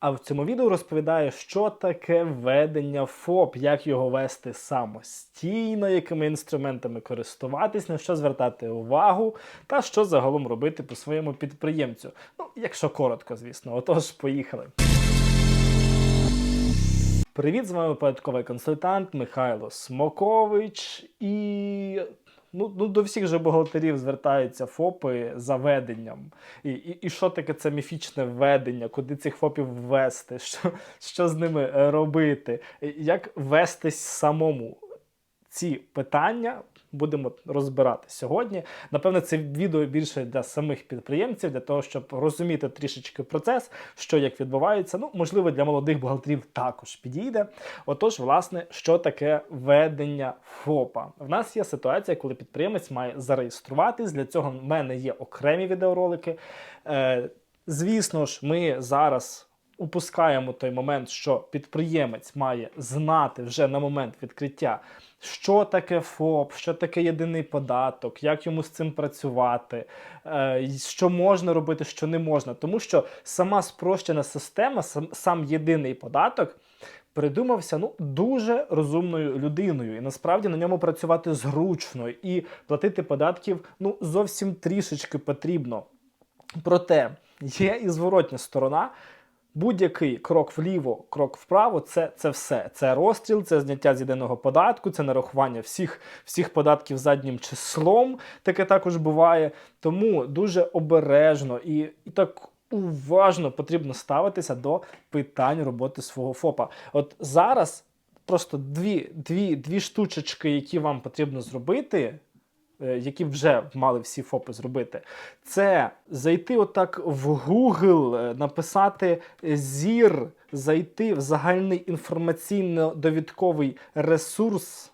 А в цьому відео розповідаю, що таке ведення ФОП, як його вести самостійно, якими інструментами користуватись, на що звертати увагу, та що загалом робити по своєму підприємцю. Ну, якщо коротко, звісно. Отож, поїхали. Привіт, з вами податковий консультант Михайло Смокович і. Ну, ну, до всіх же бухгалтерів звертаються ФОПи за веденням. І, і, і що таке це міфічне введення, куди цих ФОПів ввести, що, що з ними е, робити, як вестись самому. Ці питання будемо розбирати сьогодні. Напевне, це відео більше для самих підприємців, для того, щоб розуміти трішечки процес, що як відбувається. Ну, можливо, для молодих бухгалтерів також підійде. Отож, власне, що таке ведення ФОПа? В нас є ситуація, коли підприємець має зареєструватись. Для цього в мене є окремі відеоролики. Е, звісно ж, ми зараз. Упускаємо той момент, що підприємець має знати вже на момент відкриття, що таке ФОП, що таке єдиний податок, як йому з цим працювати, е, що можна робити, що не можна. Тому що сама спрощена система, сам, сам єдиний податок. Придумався ну дуже розумною людиною, і насправді на ньому працювати зручно і платити податків ну зовсім трішечки потрібно. Проте є і зворотня сторона. Будь-який крок вліво, крок вправо це це все. Це розстріл, це зняття з єдиного податку, це нарахування всіх всіх податків заднім числом. Таке також буває. Тому дуже обережно і, і так уважно потрібно ставитися до питань роботи свого ФОПа. От зараз просто дві, дві, дві штучечки, які вам потрібно зробити. Е, Які вже мали всі ФОПи зробити, це зайти отак в Google, е, написати зір, зайти в загальний інформаційно-довідковий ресурс.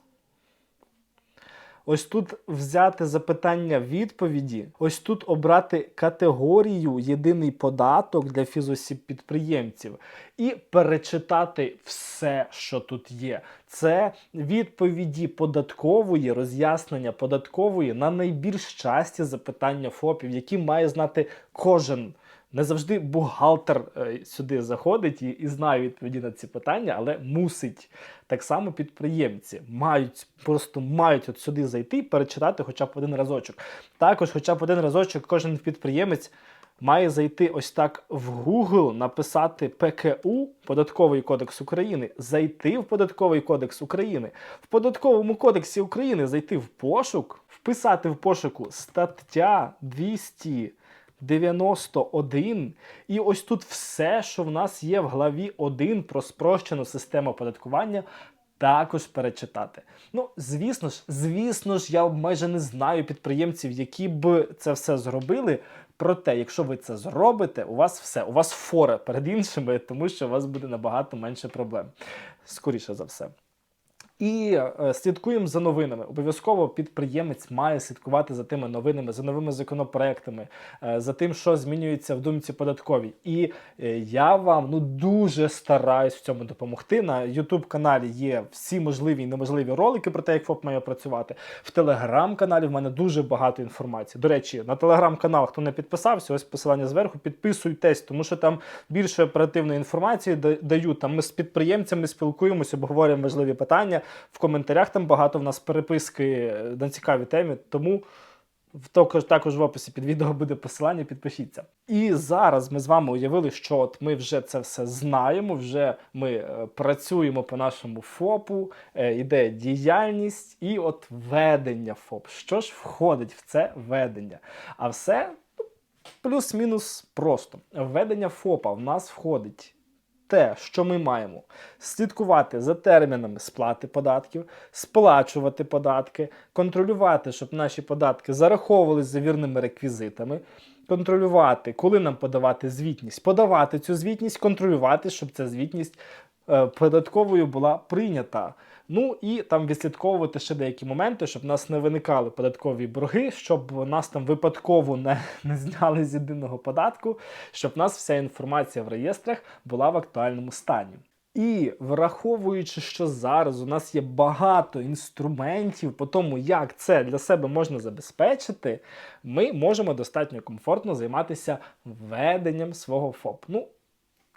Ось тут взяти запитання відповіді, ось тут обрати категорію єдиний податок для фізосіб підприємців і перечитати все, що тут є. Це відповіді податкової, роз'яснення податкової на найбільш часті запитання ФОПів, які має знати кожен. Не завжди бухгалтер е, сюди заходить і, і знає відповіді на ці питання, але мусить. Так само підприємці мають просто мають от сюди зайти і перечитати хоча б один разочок. Також, хоча б один разочок, кожен підприємець має зайти ось так в Google, написати ПКУ Податковий кодекс України, зайти в Податковий кодекс України, в Податковому кодексі України зайти в пошук, вписати в пошуку стаття 200. 91. І ось тут все, що в нас є в главі 1 про спрощену систему оподаткування, також перечитати. Ну, звісно ж, звісно ж, я майже не знаю підприємців, які б це все зробили. Проте, якщо ви це зробите, у вас все, у вас фора перед іншими, тому що у вас буде набагато менше проблем. Скоріше за все. І е, слідкуємо за новинами. Обов'язково підприємець має слідкувати за тими новинами, за новими законопроектами, е, за тим, що змінюється в думці податковій. І е, я вам ну дуже стараюсь в цьому допомогти. На youtube каналі є всі можливі і неможливі ролики про те, як ФОП має працювати. В телеграм-каналі в мене дуже багато інформації. До речі, на телеграм-канал, хто не підписався, ось посилання зверху, підписуйтесь, тому що там більше оперативної інформації да- даю. Там ми з підприємцями спілкуємося, обговорюємо важливі питання. В коментарях там багато в нас переписки на цікаві теми, тому також, також в описі під відео буде посилання, підпишіться. І зараз ми з вами уявили, що от ми вже це все знаємо, вже ми е, працюємо по нашому ФОПу, е, іде діяльність і от ведення ФОП. Що ж входить в це ведення? А все ну, плюс-мінус просто. Введення ФОПа в нас входить те, що ми маємо слідкувати за термінами сплати податків, сплачувати податки, контролювати, щоб наші податки зараховувалися за вірними реквізитами, контролювати, коли нам подавати звітність, подавати цю звітність, контролювати, щоб ця звітність е, податковою була прийнята. Ну і там відслідковувати ще деякі моменти, щоб в нас не виникали податкові борги, щоб нас там випадково не, не зняли з єдиного податку, щоб в нас вся інформація в реєстрах була в актуальному стані. І враховуючи, що зараз у нас є багато інструментів по тому, як це для себе можна забезпечити, ми можемо достатньо комфортно займатися веденням свого ФОП. Ну,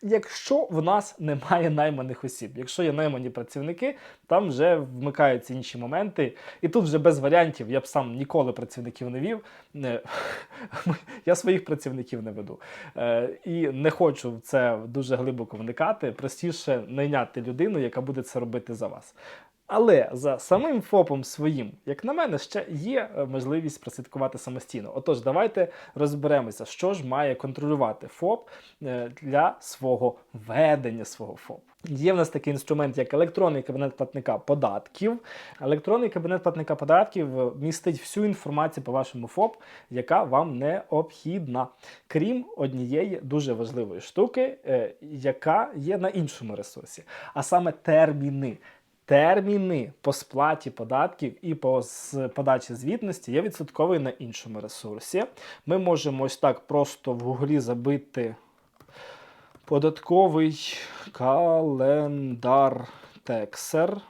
якщо в нас немає найманих осіб. Якщо є наймані працівники, там вже вмикаються інші моменти. І тут вже без варіантів я б сам ніколи працівників не вів. Я своїх працівників не веду. Е, І не хочу в це дуже глибоко вникати. Простіше найняти людину, яка буде це робити за вас. Але за самим ФОПом своїм, як на мене, ще є е, можливість прослідкувати самостійно. Отож, давайте розберемося, що ж має контролювати ФОП е, для свого ведення свого ФОП. Є в нас такий інструмент, як електронний кабінет платника податків. Електронний кабінет платника податків е, містить всю інформацію по вашому ФОП, яка вам необхідна, крім однієї дуже важливої штуки, яка є на іншому ресурсі, а саме терміни. Терміни по сплаті податків і по подачі звітності є відсотковий на іншому ресурсі. Ми можемо ось так просто в гуглі забити податковий календар Тексер.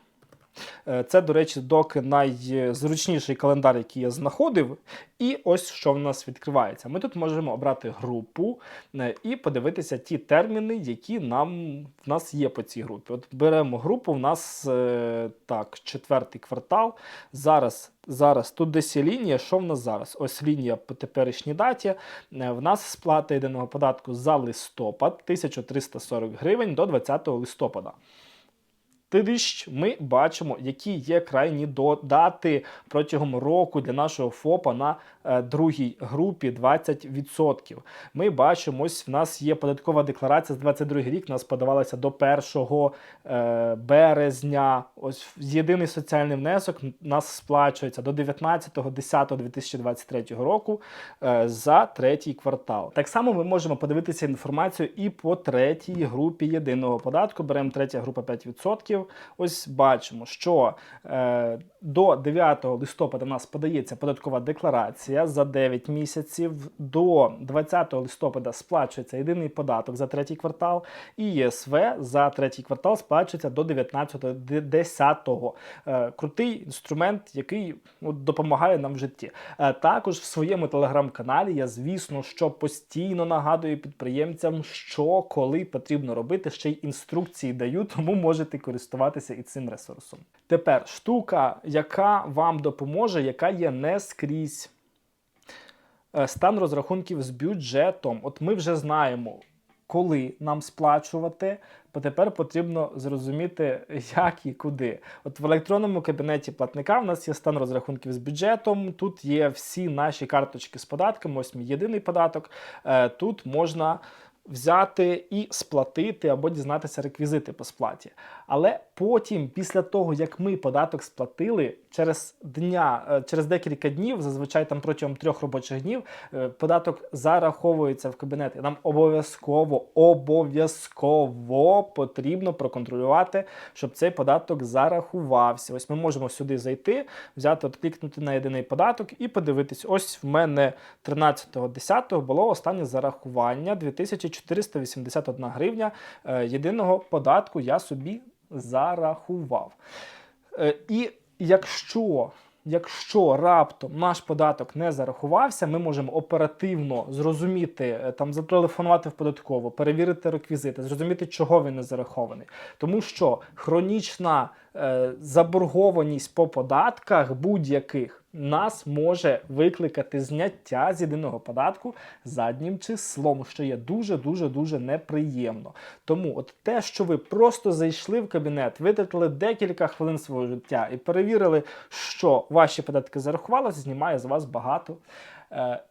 Е, Це, до речі, доки найзручніший календар, який я знаходив. І ось що в нас відкривається. Ми тут можемо обрати групу е, і подивитися ті терміни, які нам в нас є по цій групі. От беремо групу, в нас е, так, четвертий квартал. Зараз, зараз тут десь є лінія. Що в нас зараз? Ось лінія по теперішній даті. В нас сплата єдиного податку за листопад 1340 гривень до 20 листопада. Тидищ ми бачимо, які є крайні до- дати протягом року для нашого ФОПа на е, другій групі 20%. Ми бачимо, ось в нас є податкова декларація з 22 рік. Нас подавалася до 1 е, березня. Ось єдиний соціальний внесок нас сплачується до 19.10.2023 року е, за третій квартал. Так само ми можемо подивитися інформацію і по третій групі єдиного податку. Беремо третя група 5%. Ось бачимо, що е, до 9 листопада в нас подається податкова декларація за 9 місяців. До 20 листопада сплачується єдиний податок за третій квартал, і ЄСВ за третій квартал сплачується до 19.10. Е, крутий інструмент, який от, допомагає нам в житті. Е, також в своєму телеграм-каналі я, звісно, що постійно нагадую підприємцям, що коли потрібно робити, ще й інструкції даю, тому можете користуватися і цим ресурсом. Тепер штука, яка вам допоможе, яка є не скрізь. Е, Стан розрахунків з бюджетом. От ми вже знаємо, коли нам сплачувати, тепер потрібно зрозуміти, як і куди. От в електронному кабінеті платника в нас є стан розрахунків з бюджетом. Тут є всі наші карточки з податками. Ось мій єдиний податок. Е, Тут можна. Взяти і сплатити або дізнатися реквізити по сплаті. Але потім, після того, як ми податок сплатили, через дня, е, через декілька днів, зазвичай там протягом трьох робочих днів, е, податок зараховується в кабінет. І нам обов'язково, обов'язково потрібно проконтролювати, щоб цей податок зарахувався. Ось ми можемо сюди зайти, взяти, от клікнути на єдиний податок і подивитись. Ось в мене 13.10 було останнє зарахування 2481 гривня е, єдиного податку я собі зарахував. Е, І якщо, якщо раптом наш податок не зарахувався, ми можемо оперативно зрозуміти, е, там зателефонувати в податково, перевірити реквізити, зрозуміти, чого він не зарахований. Тому що хронічна заборгованість по податках будь-яких нас може викликати зняття з єдиного податку заднім числом, що є дуже дуже дуже неприємно. Тому, от те, що ви просто зайшли в кабінет, витратили декілька хвилин свого життя і перевірили, що ваші податки зарахувалися, знімає з вас багато. Е,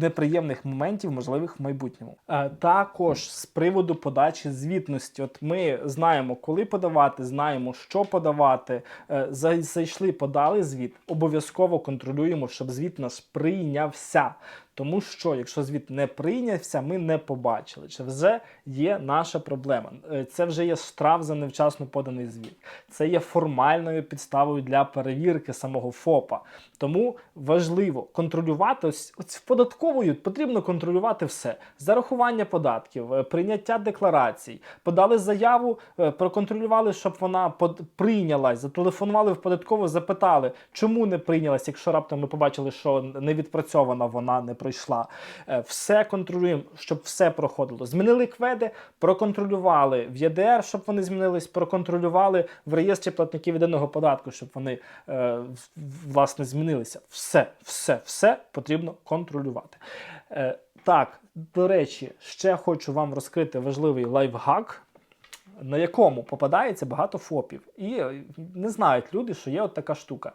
Неприємних моментів, можливих в майбутньому. Е, також з приводу подачі звітності. От ми знаємо, коли подавати, знаємо, що подавати. Е, зайшли, подали звіт. Обов'язково контролюємо, щоб звіт наш прийнявся. Тому що, якщо звіт не прийнявся, ми не побачили. Це вже є наша проблема. Е, Це вже є штраф за невчасно поданий звіт. Це є формальною підставою для перевірки самого ФОПа. Тому важливо контролювати ось, ось податковою потрібно контролювати все: зарахування податків, е, прийняття декларацій, подали заяву, е, проконтролювали, щоб вона под... прийнялась, зателефонували в податкову, запитали, чому не прийнялась, якщо раптом ми побачили, що не відпрацьована вона, не пройшла. Е, Все контролюємо, щоб все проходило. Змінили кведи, проконтролювали в ЄДР, щоб вони змінились, проконтролювали в реєстрі платників єдиного податку, щоб вони е, власне змінилися. Все, все, все потрібно контролювати. Е, так, до речі, ще хочу вам розкрити важливий лайфхак на якому попадається багато ФОПів. І е, не знають люди, що є от така штука.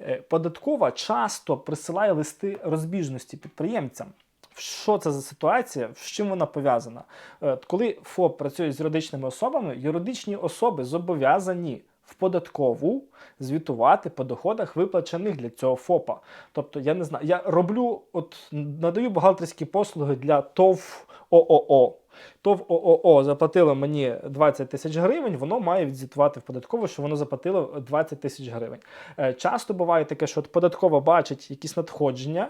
Е, Податкова часто присилає листи розбіжності підприємцям. Що це за ситуація? З чим вона пов'язана? Е, Коли ФОП працює з юридичними особами, юридичні особи зобов'язані в податкову звітувати по доходах, виплачених для цього ФОПа. Тобто, я не знаю, я роблю, от надаю бухгалтерські послуги для ТОВ ООО. ТОВ ООО заплатило мені 20 тисяч гривень, воно має відзвітувати в податкову, що воно заплатило 20 тисяч гривень. Е, Часто буває таке, що от податкова бачить якісь надходження,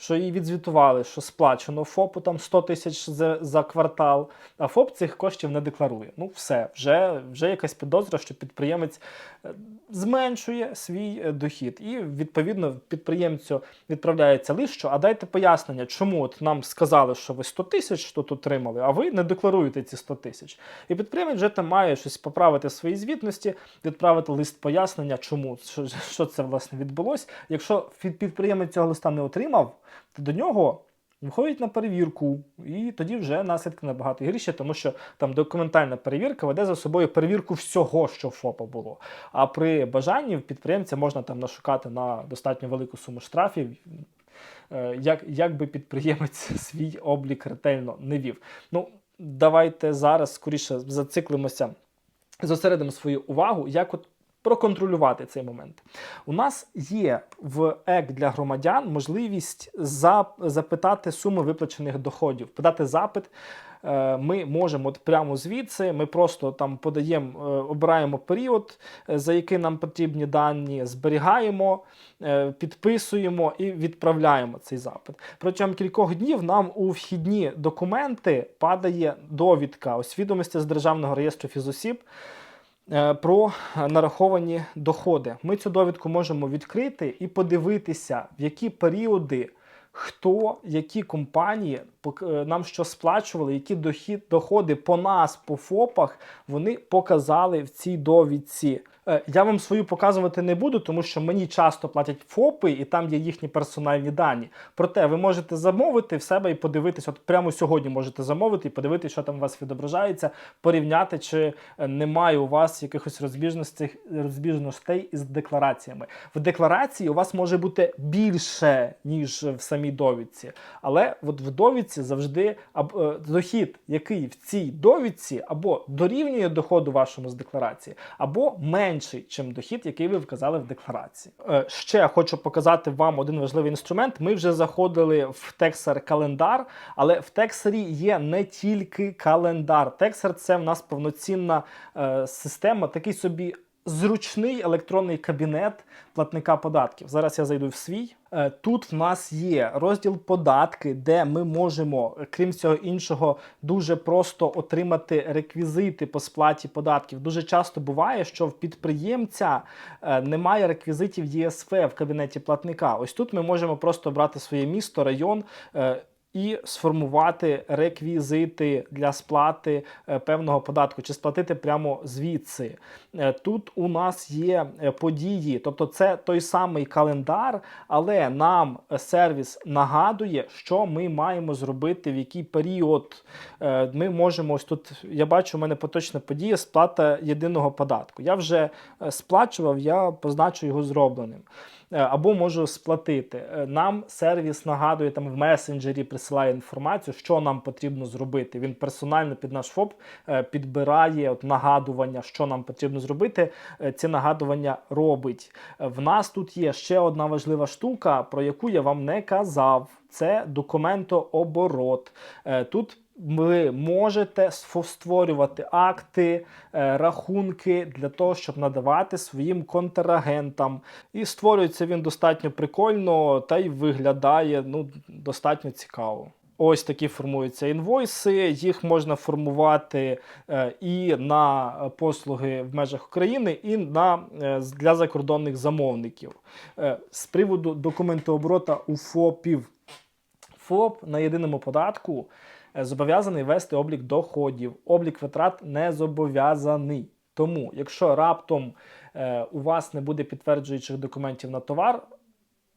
що їй відзвітували, що сплачено ФОПу там 100 тисяч за, за квартал, а ФОП цих коштів не декларує. Ну, все, вже, вже якась підозра, що підприємець е, зменшує свій е, дохід. І відповідно підприємцю відправляється лист, що а дайте пояснення, чому от нам сказали, що ви 100 тисяч тут отримали, а ви не декларуєте ці 100 тисяч. І підприємець вже там має щось поправити в своїй звітності, відправити лист пояснення, чому що, що це власне відбулося. Якщо підприємець цього листа не отримав, то до нього. Виходять на перевірку, і тоді вже наслідки набагато гірші, тому що там документальна перевірка веде за собою перевірку всього, що в ФОПа було. А при бажанні підприємця можна там нашукати на достатньо велику суму штрафів, е, як, як би підприємець свій облік ретельно не вів. Ну, давайте зараз скоріше зациклимося, зосередимо свою увагу, як от проконтролювати цей момент. У нас є в ЕК для громадян можливість запитати суми виплачених доходів, подати запит. Е, Ми можемо от прямо звідси, ми просто там подаємо, е, обираємо період, е, за який нам потрібні дані, зберігаємо, підписуємо і відправляємо цей запит. Протягом кількох днів нам у вхідні документи падає довідка ось відомості з Державного реєстру фізосіб про нараховані доходи. Ми цю довідку можемо відкрити і подивитися, в які періоди. Хто, які компанії е, нам що сплачували, які дохід, доходи по нас, по ФОПах, вони показали в цій довідці. Е, Я вам свою показувати не буду, тому що мені часто платять ФОПи, і там є їхні персональні дані. Проте ви можете замовити в себе і подивитись, от прямо сьогодні можете замовити і подивитися, що там у вас відображається, порівняти, чи е, немає у вас якихось розбіжностей, розбіжностей із деклараціями. В декларації у вас може бути більше, ніж в самій довідці. Але от в довідці завжди е, дохід, який в цій довідці або дорівнює доходу вашому з декларації, або менший, чим дохід, який ви вказали в декларації. Е, Ще хочу показати вам один важливий інструмент. Ми вже заходили в Texer календар, але в Texer є не тільки календар. Texer – це в нас повноцінна е, система, такий собі. Зручний електронний кабінет платника податків. Зараз я зайду в свій. Е, Тут в нас є розділ податки, де ми можемо, е, крім всього іншого, дуже просто отримати реквізити по сплаті податків. Дуже часто буває, що в підприємця е, немає реквізитів ЄСФ в кабінеті платника. Ось тут ми можемо просто брати своє місто, район. І сформувати реквізити для сплати е, певного податку, чи сплатити прямо звідси. Е, Тут у нас є е, події, тобто це той самий календар, але нам сервіс нагадує, що ми маємо зробити в який період. Ми можемо ось тут. Я бачу, у мене поточна подія сплата єдиного податку. Я вже сплачував, я позначу його зробленим. Е, Або можу сплатити. Е, Нам сервіс нагадує там в месенджері, присилає інформацію, що нам потрібно зробити. Він персонально під наш ФОП е, підбирає от нагадування, що нам потрібно зробити. Ці нагадування робить. В нас тут є ще одна важлива штука, про яку я вам не казав. Це документооборот. Тут ви можете створювати акти, е, рахунки для того, щоб надавати своїм контрагентам. І створюється він достатньо прикольно та й виглядає ну, достатньо цікаво. Ось такі формуються інвойси. Їх можна формувати е, і на послуги в межах України, і на, е, для закордонних замовників. З приводу документооборота у ФОПів. ФОП на єдиному податку зобов'язаний вести облік доходів, облік витрат не зобов'язаний. Тому, якщо раптом е, у вас не буде підтверджуючих документів на товар,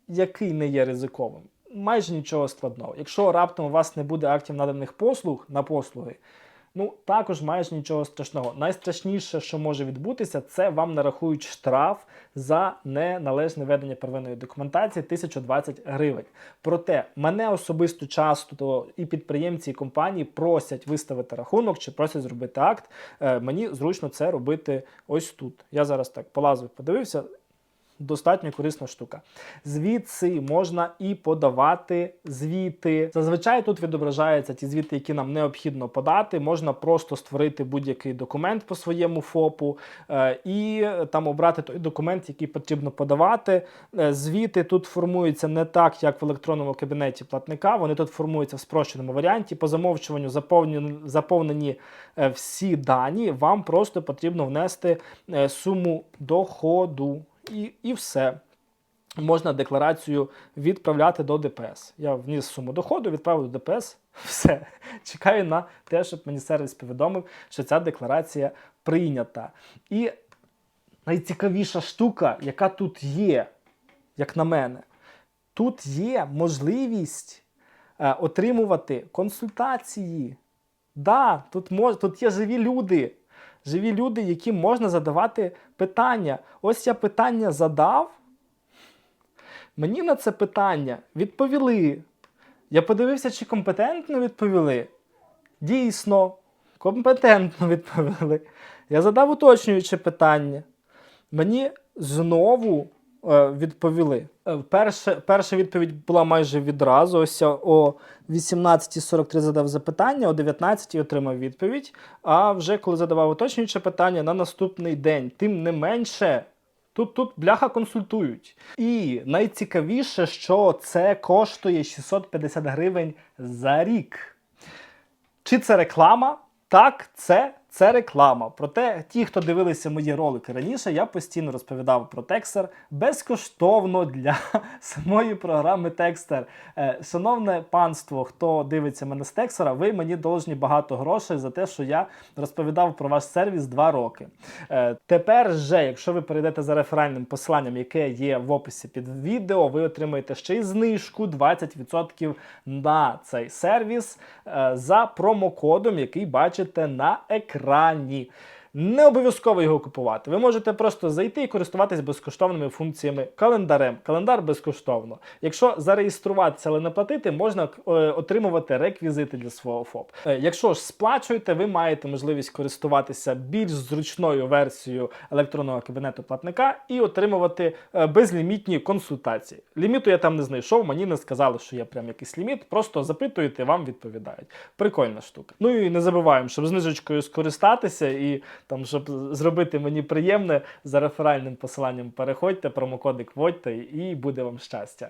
який не є ризиковим, майже нічого складного. Якщо раптом у вас не буде актів наданих послуг на послуги, ну також майже нічого страшного. Найстрашніше, що може відбутися, це вам нарахують штраф за неналежне ведення первинної документації 1020 гривень. Проте мене особисто часто то і підприємці, і компанії просять виставити рахунок чи просять зробити акт. Е, мені зручно це робити ось тут. Я зараз так полазив, подивився. Достатньо корисна штука. Звідси можна і подавати звіти. Зазвичай тут відображаються ті звіти, які нам необхідно подати. Можна просто створити будь-який документ по своєму ФОПу е, і там обрати той документ, який потрібно подавати. Е, Звіти тут формуються не так, як в електронному кабінеті платника. Вони тут формуються в спрощеному варіанті. По замовчуванню заповнені, заповнені е, всі дані. Вам просто потрібно внести е, суму доходу і, і все. Можна декларацію відправляти до ДПС. Я вніс суму доходу, відправив до ДПС. Все. Чекаю на те, щоб мені сервіс повідомив, що ця декларація прийнята. І найцікавіша штука, яка тут є, як на мене, тут є можливість е, отримувати консультації. Да, тут, мож, тут є живі люди. Живі люди, яким можна задавати питання. Ось я питання задав. Мені на це питання відповіли. Я подивився, чи компетентно відповіли. Дійсно, компетентно відповіли. Я задав уточнююче питання. Мені знову відповіли. Е, Перша, перша відповідь була майже відразу. Ось о 18.43 задав запитання, о 19.00 отримав відповідь. А вже коли задавав уточнююче питання на наступний день, тим не менше. Тут, тут бляха консультують. І найцікавіше, що це коштує 650 гривень за рік. Чи це реклама? Так, це, це реклама. Проте ті, хто дивилися мої ролики раніше, я постійно розповідав про Текстер безкоштовно для самої програми Текстер. Е, шановне панство, хто дивиться мене з Текстера, ви мені должні багато грошей за те, що я розповідав про ваш сервіс два роки. Е, тепер же, якщо ви перейдете за реферальним посиланням, яке є в описі під відео, ви отримаєте ще й знижку 20% на цей сервіс е, за промокодом, який бачите на екрані. Ferragni Не обов'язково його купувати. Ви можете просто зайти і користуватись безкоштовними функціями календарем. Календар безкоштовно. Якщо зареєструватися, але не платити, можна е, отримувати реквізити для свого ФОП. Е, якщо ж сплачуєте, ви маєте можливість користуватися більш зручною версією електронного кабінету платника і отримувати е, безлімітні консультації. Ліміту я там не знайшов, мені не сказали, що є прям якийсь ліміт. Просто запитуєте, вам відповідають. Прикольна штука. Ну і не забуваємо, щоб знижечкою скористатися і там, щоб зробити мені приємне, за реферальним посиланням переходьте, промокодик вводьте і буде вам щастя.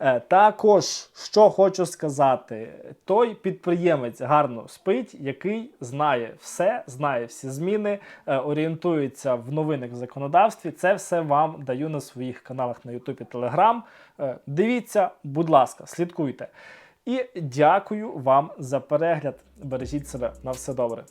Е, також, що хочу сказати, той підприємець гарно спить, який знає все, знає всі зміни, е, орієнтується в новинах в законодавстві. Це все вам даю на своїх каналах на YouTube і Telegram. Е, дивіться, будь ласка, слідкуйте. І дякую вам за перегляд. Бережіть себе на все добре.